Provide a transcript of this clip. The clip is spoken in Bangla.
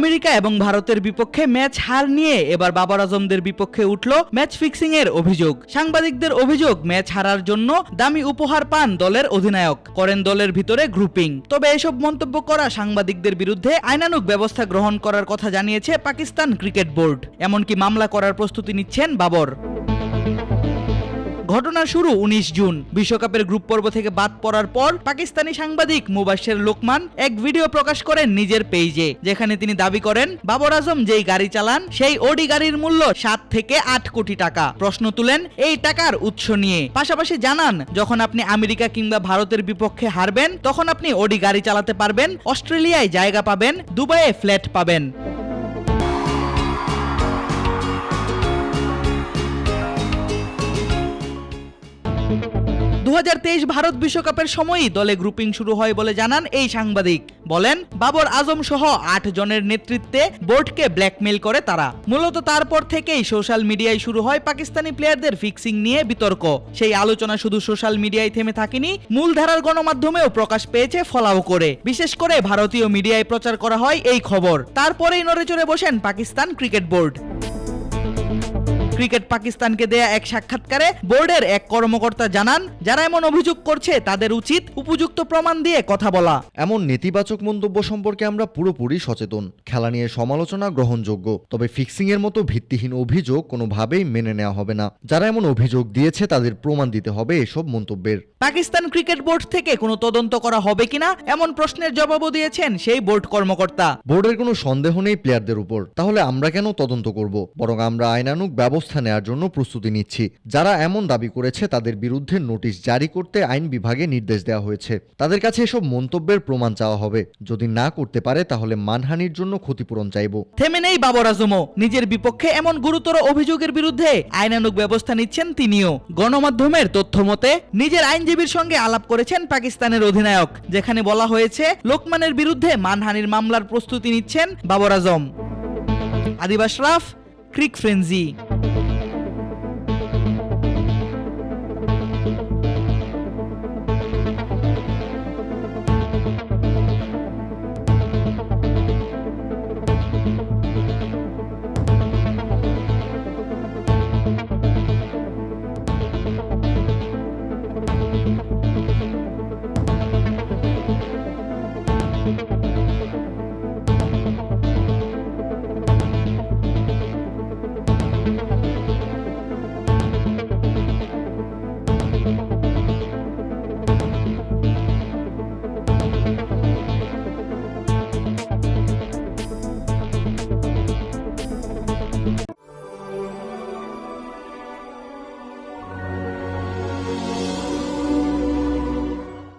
আমেরিকা এবং ভারতের বিপক্ষে ম্যাচ হার নিয়ে এবার বাবার আজমদের বিপক্ষে উঠল ম্যাচ ফিক্সিং এর অভিযোগ। সাংবাদিকদের অভিযোগ, ম্যাচ হারার জন্য দামি উপহার পান দলের অধিনায়ক, করেন দলের ভিতরে গ্রুপিং তবে এসব মন্তব্য করা সাংবাদিকদের বিরুদ্ধে আইনানুক ব্যবস্থা গ্রহণ করার কথা জানিয়েছে পাকিস্তান ক্রিকেট বোর্ড। এমনকি মামলা করার প্রস্তুতি নিচ্ছেন বাবর। ঘটনার শুরু উনিশ জুন। বিশ্বকাপের গ্রুপ পর্ব থেকে বাদ পড়ার পর পাকিস্তানি সাংবাদিক মুবাশের লোকমান এক ভিডিও প্রকাশ করেন নিজের পেজে যেখানে তিনি দাবি করেন, বাবর আজম যেই গাড়ি চালান, সেই ওডি গাড়ির মূল্য সাত থেকে আট কোটি টাকা। প্রশ্ন তুলেন, এই টাকার উৎস নিয়ে। পাশাপাশি জানান, যখন আপনি আমেরিকা কিংবা ভারতের বিপক্ষে হারবেন, তখন আপনি ওডি গাড়ি চালাতে পারবেন, অস্ট্রেলিয়ায় জায়গা পাবেন, দুবাইয়ে ফ্ল্যাট পাবেন। দু হাজার তেইশ ভারত বিশ্বকাপের সময়ই দলে গ্রুপিং শুরু হয় বলে জানান এই সাংবাদিক। বলেন, বাবর আজম সহ আট জনের নেতৃত্বে বোর্ডকে ব্ল্যাকমেইল করে তারা। মূলত তারপর থেকেই সোশ্যাল মিডিয়ায় শুরু হয় পাকিস্তানি প্লেয়ারদের ফিক্সিং নিয়ে বিতর্ক। সেই আলোচনা শুধু সোশ্যাল মিডিয়ায় থেমে থাকেনি, মূলধারার গণমাধ্যমেও প্রকাশ পেয়েছে ফলাও করে। বিশেষ করে ভারতীয় মিডিয়ায় প্রচার করা হয় এই খবর। তারপরেই নড়ে চড়ে বসেন পাকিস্তান ক্রিকেট বোর্ড। ক্রিকেট পাকিস্তানকে দেয়া এক সাক্ষাৎকারে বোর্ডের এক কর্মকর্তা জানান যারা এমন অভিযোগ করছে তাদের উচিত উপযুক্ত প্রমাণ দিয়ে কথা বলা। এমন নেতিবাচক মন্তব্য সম্পর্কে আমরা পুরোপুরি সচেতন। খেলা নিয়ে সমালোচনা গ্রহণযোগ্য তবে ফিক্সিং এর মতো ভিত্তিহীন অভিযোগ কোনোভাবেই মেনে নেওয়া হবে না। যারা এমন অভিযোগ দিয়েছে তাদের প্রমাণ দিতে হবে এসব মন্তব্যের। পাকিস্তান ক্রিকেট বোর্ড থেকে কোনো তদন্ত করা হবে কিনা এমন প্রশ্নের জবাবও দিয়েছেন সেই বোর্ড কর্মকর্তা। বোর্ডের কোনো সন্দেহ নেই প্লেয়ারদের উপর। তাহলে আমরা কেন তদন্ত করব? বরং আমরা আইনানুগ ব্যবস্থা নেওয়ার জন্য প্রস্তুতি নিচ্ছি। যারা এমন দাবি করেছে, তাদের বিরুদ্ধে নোটিশ জারি করতে আইন বিভাগে নির্দেশ দেওয়া হয়েছে। তাদের কাছে এসব মন্তব্যের প্রমাণ চাওয়া হবে। যদি না করতে পারে, তাহলে মানহানির জন্য ক্ষতিপূরণ চাইব। থেমে নেই বাবর আজমও। নিজের বিপক্ষে এমন গুরুতর অভিযোগের বিরুদ্ধে আইনানুগ ব্যবস্থা নিচ্ছেন তিনিও। গণমাধ্যমের তথ্য মতে নিজের আইনজীবীর সঙ্গে আলাপ করেছেন পাকিস্তানের অধিনায়ক, যেখানে বলা হয়েছে, লোকমানের বিরুদ্ধে মানহানির মামলার প্রস্তুতি নিচ্ছেন বাবর আজম। আদিবাস রাফ, ক্রিক ফ্রেঞ্জি